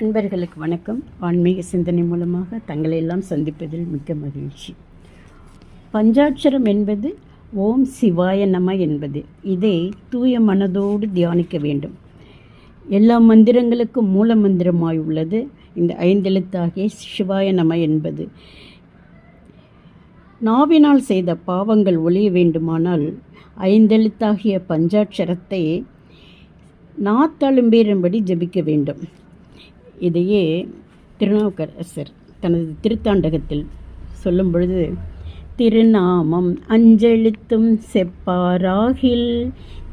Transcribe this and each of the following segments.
அன்பர்களுக்கு வணக்கம். ஆன்மீக சிந்தனை மூலமாக தங்களை எல்லாம் சந்திப்பதில் மிக்க மகிழ்ச்சி. பஞ்சாட்சரம் என்பது ஓம் சிவாய நம என்பது. இதை தூய மனதோடு தியானிக்க வேண்டும். எல்லா மந்திரங்களுக்கும் மூல மந்திரமாய் உள்ளது. இந்த ஐந்தெழுத்தாகிய சிவாய நம என்பது. நாவினால் செய்த பாவங்கள் ஒழிய வேண்டுமானால் ஐந்தெழுத்தாகிய பஞ்சாட்சரத்தை நாத்தழும்பேறும்படி ஜெபிக்க வேண்டும். இதையே திருநாவுக்கரசர் தனது திருத்தாண்டகத்தில் சொல்லும் பொழுது திருநாமம் அஞ்செழுத்தும் செப்பாராகில்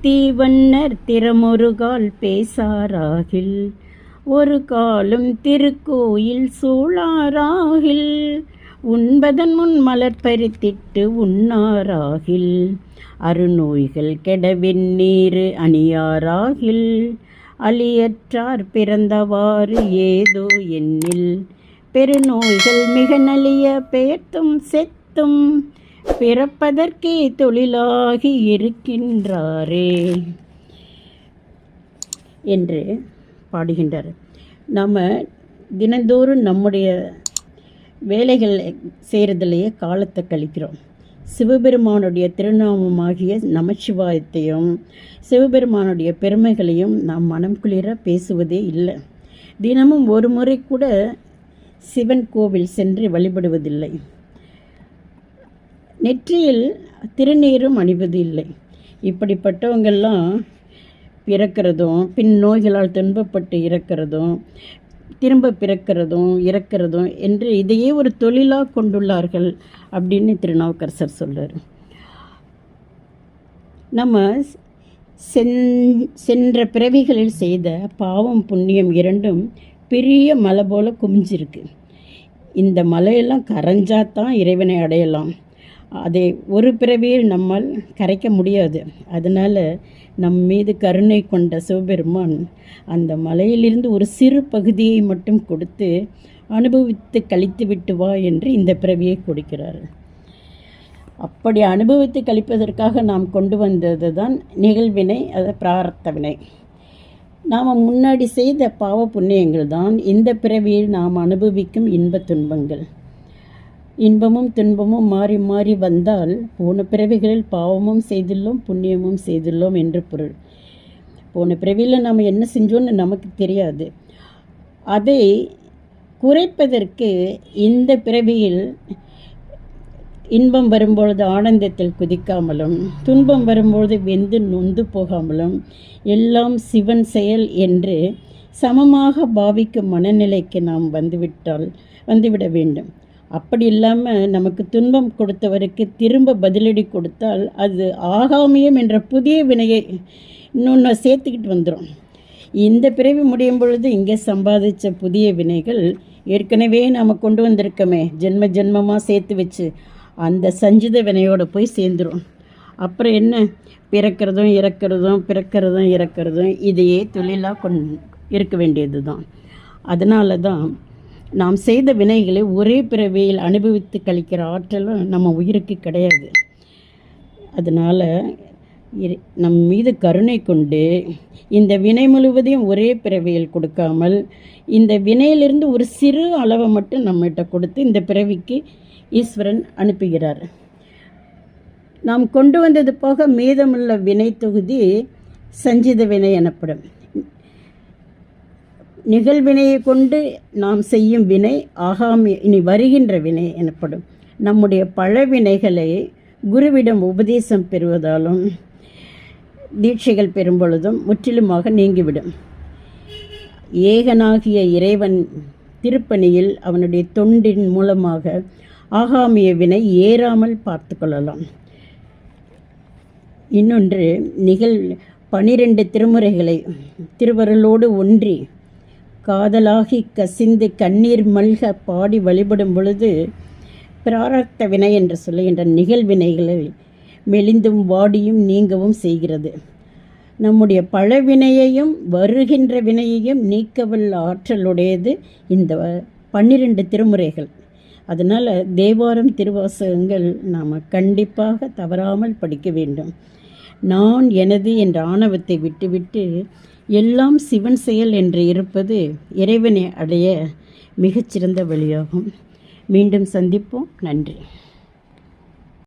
தீவன்னர் திறமொருகால் பேசாராகில் ஒரு காலும் திருக்கோயில் சூழாராகில் உண்பதன் முன் மலர் பறித்திட்டு உண்ணாராகில் அருநோய்கள் கெடவெந்நீர் அணியாராகில் அழியற்றார் பிறந்தவாறு ஏதோ எண்ணில் பெருநோய்கள் மிக நலிய பெயர்த்தும் செத்தும் பிறப்பதற்கே தொழிலாகி இருக்கின்றாரே என்று பாடுகின்றார். நம்ம தினந்தோறும் நம்முடைய வேலைகள் செய்கிறதுலையே காலத்தை கழிக்கிறோம். சிவபெருமானுடைய திருநாமமாகிய நமச்சிவாயத்தையும் சிவபெருமானுடைய பெருமைகளையும் நாம் மனம் குளிர பேசுவதே இல்லை. தினமும் ஒரு முறை கூட சிவன் கோவில் சென்று வழிபடுவதில்லை. நெற்றியில் திருநீரும் அணிவது இல்லை. இப்படிப்பட்டவங்கெல்லாம் இறக்கிறதும் பின் நோய்களால் துன்பப்பட்டு இறக்கிறதும் திரும்ப பிறக்கிறதும் இறக்கிறதும் என்று இதையே ஒரு தொழிலாக கொண்டுள்ளார்கள் அப்படின்னு திருநாவுக்கரசர் சொல்கிறார் நம்ம சென் சென்ற பிறவிகளில் செய்த பாவம் புண்ணியம் இரண்டும் பெரிய மலை போல குமிஞ்சிருக்கு. இந்த மலையெல்லாம் கரைஞ்சாதான் இறைவனை அடையலாம். அதை ஒரு பிறவியில் நம்மால் கரைக்க முடியாது. அதனால் நம் மீது கருணை கொண்ட சிவபெருமான் அந்த மலையிலிருந்து ஒரு சிறு பகுதியை மட்டும் கொடுத்து அனுபவித்து கழித்து விட்டு வா என்று இந்த பிறவியை கொடுக்கிறார். அப்படி அனுபவித்து கழிப்பதற்காக நாம் கொண்டு வந்தது தான் நிகழ்வினை அது பிரார்த்த வினை நாம் முன்னாடி செய்த பாவ புண்ணியங்கள் தான் இந்த பிறவியில் நாம் அனுபவிக்கும் இன்ப துன்பங்கள். இன்பமும் துன்பமும் மாறி மாறி வந்தால் போன பிறவிகளில் பாவமும் செய்துள்ளோம் புண்ணியமும் செய்துள்ளோம் என்று பொருள். போன பிறவியில் நாம் என்ன செஞ்சோன்னு நமக்கு தெரியாது. அதை குறைப்பதற்கு இந்த பிறவியில் இன்பம் வரும்பொழுது ஆனந்தத்தில் குதிக்காமலும் துன்பம் வரும்பொழுது வெந்து நொந்து போகாமலும் எல்லாம் சிவன் செயல் என்று சமமாக பாவிக்கும் மனநிலைக்கு நாம் வந்துவிட்டால் வந்துவிட வேண்டும். அப்படி இல்லாமல் நமக்கு துன்பம் கொடுத்தவருக்கு திரும்ப பதிலடி கொடுத்தால் அது ஆகாமியம் என்ற புதிய வினையை இன்னொன்று சேர்த்துக்கிட்டு வந்துடும் இந்த பிறவி முடியும் பொழுது இங்கே சம்பாதிச்ச புதிய வினைகள் ஏற்கனவே நாம் கொண்டு வந்திருக்கோமே ஜென்ம ஜென்மமாக சேர்த்து வச்சு அந்த சஞ்சித வினையோடு போய் சேர்ந்துடும் அப்புறம் என்ன? பிறக்கிறதும் இறக்கிறதும் பிறக்கிறதும் இறக்கிறதும் இதையே தொழிலாக கொண் இருக்க வேண்டியது தான் அதனால தான் நாம் செய்த வினைகளை ஒரே பிறவியில் அனுபவித்து கழிக்கிற ஆற்றலும் நம்ம உயிருக்கு கிடையாது. அதனால் நம் மீது கருணை கொண்டு இந்த வினை முழுவதையும் ஒரே பிறவியில் கொடுக்காமல் இந்த வினையிலிருந்து ஒரு சிறு அளவை மட்டும் நம்மகிட்ட கொடுத்து இந்த பிறவிக்கு ஈஸ்வரன் அனுப்புகிறார். நாம் கொண்டு வந்தது போக மீதமுள்ள வினை தொகுதி சஞ்சித வினை எனப்படும். நிகழ்வினையை கொண்டு நாம் செய்யும் வினை ஆகாமி இனி வருகின்ற வினை எனப்படும். நம்முடைய பழவினைகளை குருவிடம் உபதேசம் பெறுவதாலும் தீட்சைகள் பெறும் பொழுதும் முற்றிலுமாக நீங்கிவிடும். ஏகனாகிய இறைவன் திருப்பணியில் அவனுடைய தொண்டின் மூலமாக ஆகாமிய வினை ஏறாமல் பார்த்து கொள்ளலாம். இன்னொன்று நிகழ் பனிரெண்டு திருமுறைகளை திருவருளோடு ஒன்றி காதலாகி கசிந்து கண்ணீர் மல்க பாடி வழிபடும் பொழுது பிராரத்த வினை என்று சொல்லுகின்ற நிகழ்வினைகளை மெலிந்தும் வாடியும் நீங்கவும் செய்கிறது. நம்முடைய பழவினையையும் வருகின்ற வினையையும் நீக்கவல்ல ஆற்றலுடையது இந்த பன்னிரண்டு திருமுறைகள். அதனால் தேவாரம் திருவாசகங்கள் நாம் கண்டிப்பாக தவறாமல் படிக்க வேண்டும். நான் எனது என்ற ஆணவத்தை விட்டுவிட்டு எல்லாம் சிவன் செயல் என்று இருப்பது இறைவனை அடைய மிகச்சிறந்த வழியாகும். மீண்டும் சந்திப்போம். நன்றி.